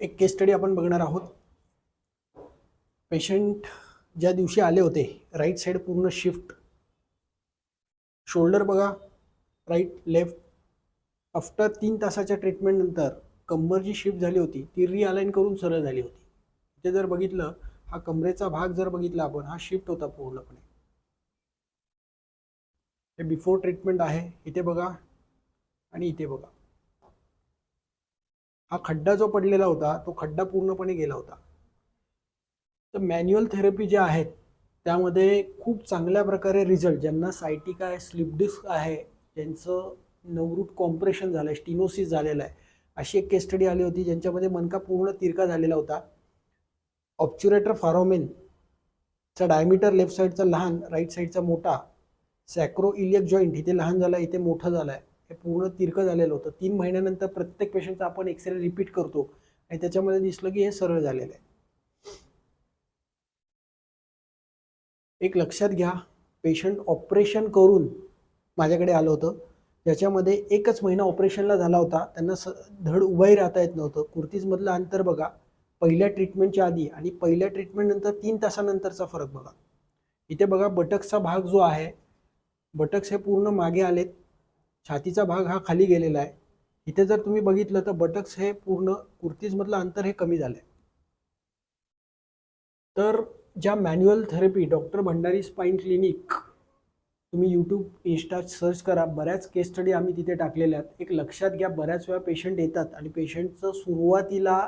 एक केस स्टडी आपण बघणार आहोत. पेशंट ज्या दिवशी आले होते राईट साईड पूर्ण शिफ्ट शोल्डर बघा राईट लेफ्ट आफ्टर तीन तासाच्या ट्रीटमेंटनंतर कंबर जी शिफ्ट झाली होती ती रिअलाईन करून सरळ झाली होती. इथे जर बघितलं हा कमरेचा भाग जर बघितला आपण हा शिफ्ट होता पूर्णपणे. हे बिफोर ट्रीटमेंट आहे इथे बघा आणि इथे बघा. हा खड्डा जो पडलेला होता तो खड्डा पूर्णपणे गेला होता. तर मॅन्युअल थेरपी जे आहेत त्यामध्ये खूप चांगल्या प्रकारे रिझल्ट ज्यांना सायटिका आहे स्लिप डिस्क आहे ज्यांचं नवरूट कॉम्प्रेशन झालं आहे स्टिनोसिस झालेलं आहे अशी एक केस स्टडी आली होती ज्यांच्यामध्ये मनका पूर्ण तिरका झालेला होता. ऑप्च्युरेटर फारोमेनचा डायमीटर लेफ्ट साईडचा लहान राईट साईडचा मोठा सॅक्रो इलियक जॉईंट इथे लहान झाला इथे मोठं झालं आहे हे पूर्ण तिरकं झालेलं होतं. तीन महिन्यानंतर प्रत्येक पेशंटचा आपण एक्सरे रिपीट करतो. आणि त्याच्यामध्ये दिसलं की हे सरळ झालेलं आहे. एक लक्षात घ्या पेशंट ऑपरेशन करून माझ्याकडे आलं होतं. ज्याच्यामध्ये एकच महिना ऑपरेशनला झाला होता. त्यांना स धड उभाही राहता येत नव्हतं. कुर्तीजमधलं अंतर बघा. पहिल्या ट्रीटमेंटच्या आधी आणि पहिल्या ट्रीटमेंटनंतर तीन तासानंतरचा फरक बघा. इथे बघा बटक्सचा भाग जो आहे बटक्स हे पूर्ण मागे आलेत. छातीचा भाग हा खाली गेलेला आहे. इथे जर तुम्ही बघितलं तर बटक्स हे पूर्ण कुर्तीजमधलं अंतर हे कमी झालं आहे तर ज्या manual therapy doctor Bhandari spine clinic तुम्ही यूट्यूब इन्स्टा सर्च करा. बऱ्याच केस स्टडी आम्ही तिथे टाकलेल्या आहेत. एक लक्षात घ्या बऱ्याच वेळा पेशंट येतात आणि पेशंटचं सुरुवातीला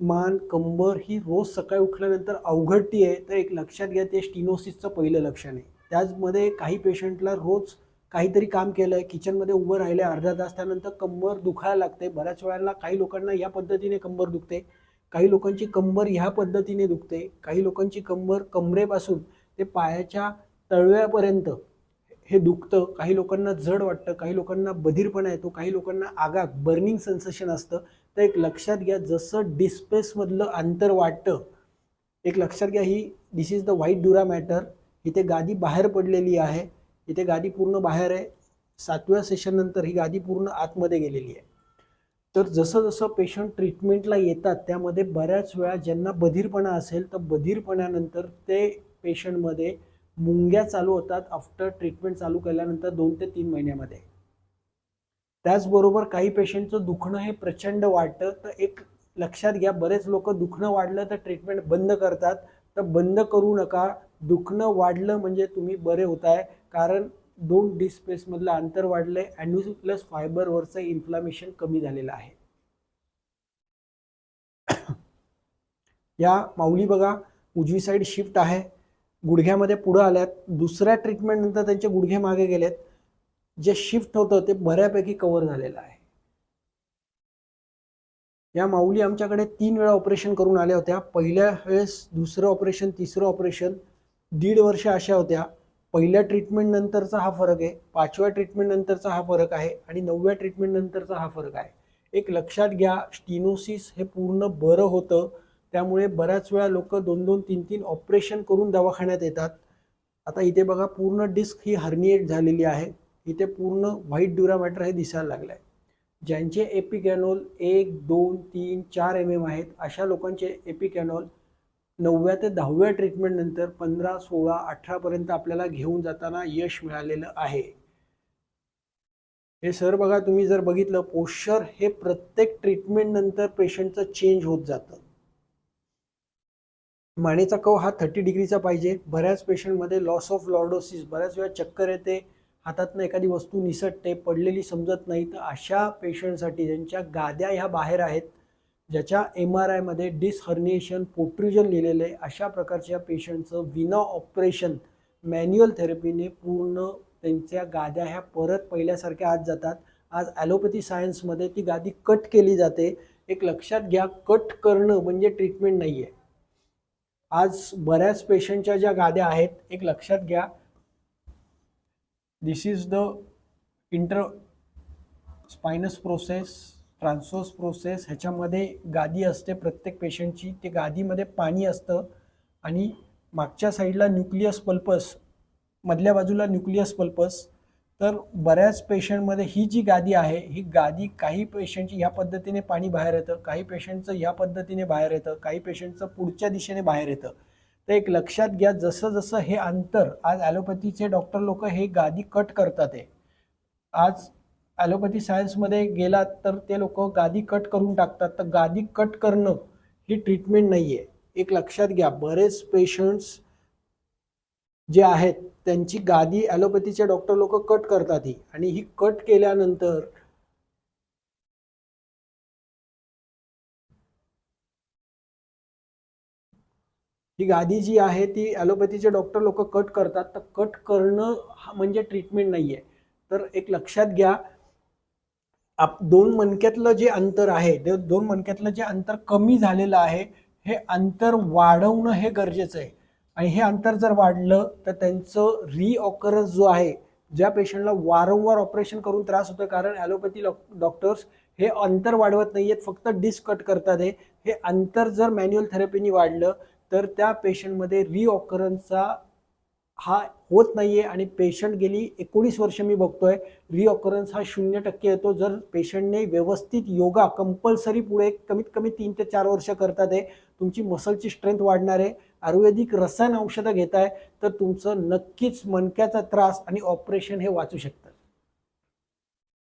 मान कंबर ही रोज सकाळी उठल्यानंतर अवघडती आहे तर एक लक्षात घ्या ते स्टिनोसिसचं पहिलं लक्षण आहे. त्याचमध्ये काही पेशंटला रोज काहीतरी काम केलं आहे किचनमध्ये उभं राहिले अर्धा तास त्यानंतर कंबर दुखायला लागते बऱ्याच वेळेला काही लोकांना या पद्धतीने कंबर दुखते काही लोकांची कंबर ह्या पद्धतीने दुखते काही लोकांची कंबर कमरेपासून ते पायाच्या तळव्यापर्यंत हे दुखतं काही लोकांना जड वाटतं काही लोकांना बधीरपणा येतो काही लोकांना आगाग बर्निंग सेन्सेशन असतं. तर एक लक्षात घ्या जसं डिस्पेसमधलं अंतर वाटतं एक लक्षात घ्या ही this is the white dura mater इथे गादी बाहेर पडलेली आहे. इथे गादी पूर्ण बाहेर आहे. सातव्या सेशननंतर ही गादी पूर्ण आतमध्ये गेलेली आहे. तर जसं जसं पेशंट ट्रीटमेंटला येतात त्यामध्ये बऱ्याच वेळा ज्यांना बधीरपणा असेल तर बधीरपणानंतर ते पेशंटमध्ये मुंग्या चालू होतात आफ्टर ट्रीटमेंट चालू केल्यानंतर दोन ते तीन महिन्यामध्ये. त्याचबरोबर काही पेशंटचं दुखणं हे प्रचंड वाटतं तर एक लक्षात घ्या बरेच लोक दुखणं वाढलं तर ट्रीटमेंट बंद करतात. तर बंद करू नका दुखणं वाढलं म्हणजे तुम्ही बरे होत आहे कारण दोन डिस्पेसमधलं अंतर वाढलं आहे ॲन्युप्लस फायबरवरचं इन्फ्लामेशन कमी झालेलं आहे. या माऊली बघा उजवी साईड शिफ्ट आहे. गुडघ्यामध्ये पुढं आल्यात. दुसऱ्या ट्रीटमेंटनंतर त्यांचे गुडघे मागे गेलेत. जे शिफ्ट होतं ते बऱ्यापैकी कव्हर झालेलं आहे. या माऊली आमच्याकडे तीन वेळा ऑपरेशन करून आल्या होत्या. पहिल्या वेळेस दुसरं ऑपरेशन तिसरं ऑपरेशन दीड वर्ष अशा होत्या. पहिल्या ट्रीटमेंटनंतरचा हा फरक आहे. पाचव्या ट्रीटमेंटनंतरचा हा फरक आहे आणि नवव्या ट्रीटमेंटनंतरचा हा फरक आहे. एक लक्षात घ्या स्टिनोसिस हे पूर्ण बरं होतं. त्यामुळे बऱ्याच वेळा लोक दोन दोन तीन तीन ऑपरेशन करून दवाखान्यात येतात. आता इथे बघा पूर्ण डिस्क ही हर्निएट झालेली आहे. इथे पूर्ण व्हाईट ड्युरामॅटर हे दिसायला लागलं आहे ज्यांचे एपिकॅनोल एक दोन तीन चार एम एम आहेत अशा लोकांचे एपिकॅनॉल नवव्या ते दहाव्या ट्रीटमेंटनंतर पंधरा सोळा अठरापर्यंत आपल्याला घेऊन जाताना यश मिळालेलं आहे. हे सर बघा तुम्ही जर बघितलं पोश्चर हे प्रत्येक ट्रीटमेंटनंतर पेशंटचं चेंज होत जातं. मानेचा कव हा थर्टी डिग्रीचा पाहिजे. बऱ्याच पेशंटमध्ये लॉस ऑफ लॉर्डोसिस बऱ्याच वेळा चक्कर येते. हातातनं एखादी वस्तू निसटते पडलेली समजत नाही. तर अशा पेशंटसाठी ज्यांच्या गाद्या ह्या बाहेर आहेत ज्याच्या एम आर आयमध्ये डिसहर्निएशन पोट्रिजन लिहिलेलं आहे अशा प्रकारच्या पेशंटचं विना ऑपरेशन मॅन्युअल थेरपीने पूर्ण त्यांच्या गाद्या ह्या परत पहिल्यासारख्या आत जातात. आज ॲलोपॅथी सायन्समध्ये ती गादी कट केली जाते. एक लक्षात घ्या कट करणं म्हणजे ट्रीटमेंट नाही आहे आज बऱ्याच पेशंटच्या ज्या गाद्या आहेत एक लक्षात घ्या. This is the interspinous process transverse process ह्याच्यामध्ये गादी असते प्रत्येक पेशंटची. ते गादीमध्ये पाणी असतं आणि मागच्या साईडला न्यूक्लियस पल्पस मधल्या बाजूला न्यूक्लियस पल्पस. तर बऱ्याच पेशंटमध्ये ही जी गादी आहे ही गादी काही पेशंटची ह्या पद्धतीने पाणी बाहेर येतं काही पेशंटचं ह्या पद्धतीने बाहेर येतं काही पेशंटचं पुढच्या दिशेने बाहेर येतं. तर एक लक्षात घ्या जसं जसं हे अंतर आज ॲलोपॅथीचे डॉक्टर लोक हे गादी कट करतात आहे आज ॲलोपॅथी सायन्समध्ये गेलात तर ते लोक गादी कट करून टाकतात. तर गादी कट करणं ही ट्रीटमेंट नाही आहे एक लक्षात घ्या बरेच पेशंट्स जे आहेत त्यांची गादी ॲलोपॅथीचे डॉक्टर लोक कट करतात ही. आणि ही कट केल्यानंतर ही गादी जी आहे ती ॲलोपॅथीचे डॉक्टर लोक कट करतात. तर कट करणं हा म्हणजे ट्रीटमेंट नाही आहे तर एक लक्षात घ्या आप दोन मणक्यातलं जे अंतर आहे ते दोन मणक्यातलं जे अंतर कमी झालेलं आहे हे अंतर वाढवणं हे गरजेचं आहे. आणि हे अंतर जर वाढलं तर त्यांचं रिऑकरन्स जो आहे ज्या पेशंटला वारंवार ऑपरेशन करून त्रास होतो कारण ॲलोपॅथी डॉक्टर्स हे अंतर वाढवत नाही आहेत फक्त डिस्कट करतात हे. अंतर जर मॅन्युअल थेरपीनी वाढलं तर त्या पेशंटमध्ये रिऑकरन्सचा हा होत नाही आहे आणि पेशंट गेली एकोणीस वर्ष मी बघतोय रिऑकरन्स हा शून्य टक्के येतो. जर पेशंटने व्यवस्थित योगा कंपल्सरी पुढे कमीत कमी तीन ते चार वर्ष करतात आहे तुमची मसलची स्ट्रेंथ वाढणार आहे. आयुर्वेदिक रसायन औषधं घेताय तर तुमचं नक्कीच मणक्याचा त्रास आणि ऑपरेशन हे वाचू शकतं.